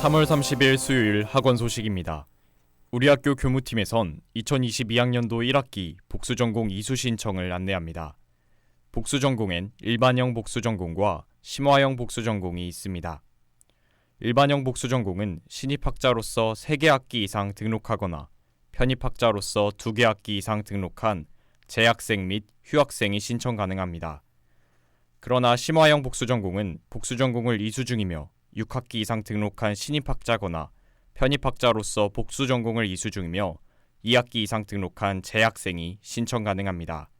3월 30일 수요일 학원 소식입니다. 우리 학교 교무팀에선 2022학년도 1학기 복수 전공 이수 신청을 안내합니다. 복수 전공엔 일반형 복수 전공과 심화형 복수 전공이 있습니다. 일반형 복수 전공은 신입학자로서 3개 학기 이상 등록하거나 편입학자로서 2개 학기 이상 등록한 재학생 및 휴학생이 신청 가능합니다. 그러나 심화형 복수 전공은 복수 전공을 이수 중이며 6학기 이상 등록한 신입학자거나 편입학자로서 복수 전공을 이수 중이며 2학기 이상 등록한 재학생이 신청 가능합니다.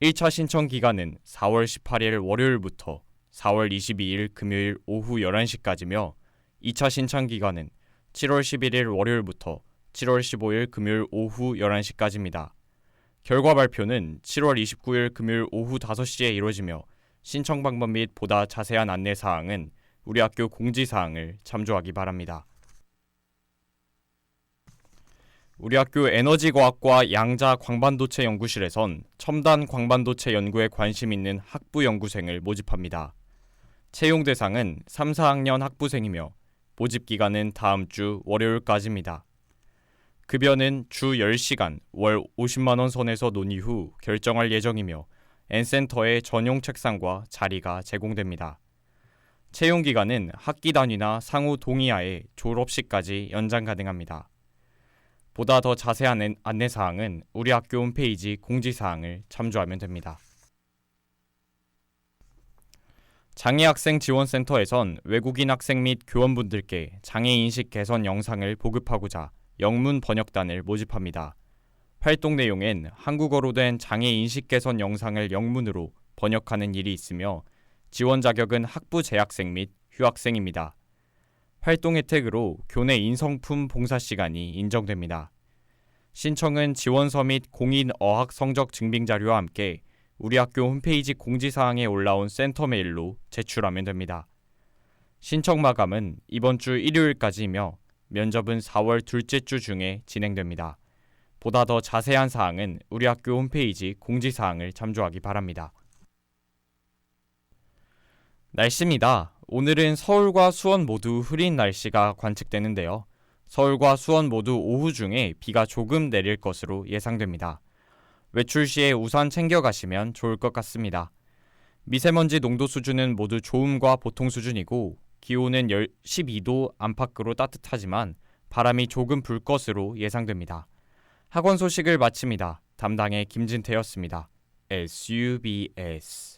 1차 신청 기간은 4월 18일 월요일부터 4월 22일 금요일 오후 11시까지며 2차 신청 기간은 7월 11일 월요일부터 7월 15일 금요일 오후 11시까지입니다. 결과 발표는 7월 29일 금요일 오후 5시에 이루어지며 신청 방법 및 보다 자세한 안내 사항은 우리 학교 공지 사항을 참조하기 바랍니다. 우리 학교 에너지과학과 양자 광반도체 연구실에선 첨단 광반도체 연구에 관심 있는 학부 연구생을 모집합니다. 채용 대상은 3, 4학년 학부생이며 모집 기간은 다음 주 월요일까지입니다. 급여는 주 10시간 월 50만 원 선에서 논의 후 결정할 예정이며 N센터에 전용 책상과 자리가 제공됩니다. 채용 기간은 학기 단위나 상호 동의하에 졸업식까지 연장 가능합니다. 보다 더 자세한 안- 안내 사항은 우리 학교 홈페이지 공지 사항을 참조하면 됩니다. 장애 학생 지원센터에선 외국인 학생 및 교원분들께 장애 인식 개선 영상을 보급하고자 영문 번역단을 모집합니다. 활동 내용엔 한국어로 된 장애 인식 개선 영상을 영문으로 번역하는 일이 있으며 지원 자격은 학부 재학생 및 휴학생입니다. 활동 혜택으로 교내 인성품 봉사 시간이 인정됩니다. 신청은 지원서 및 공인 어학 성적 증빙 자료와 함께 우리 학교 홈페이지 공지사항에 올라온 센터 메일로 제출하면 됩니다. 신청 마감은 이번 주 일요일까지이며 면접은 4월 둘째 주 중에 진행됩니다. 보다 더 자세한 사항은 우리 학교 홈페이지 공지사항을 참조하기 바랍니다. 날씨입니다. 오늘은 서울과 수원 모두 흐린 날씨가 관측되는데요. 서울과 수원 모두 오후 중에 비가 조금 내릴 것으로 예상됩니다. 외출 시에 우산 챙겨 가시면 좋을 것 같습니다. 미세먼지 농도 수준은 모두 좋음과 보통 수준이고 기온은 12도 안팎으로 따뜻하지만 바람이 조금 불 것으로 예상됩니다. 학원 소식을 마칩니다. 담당의 김진태였습니다. SUBS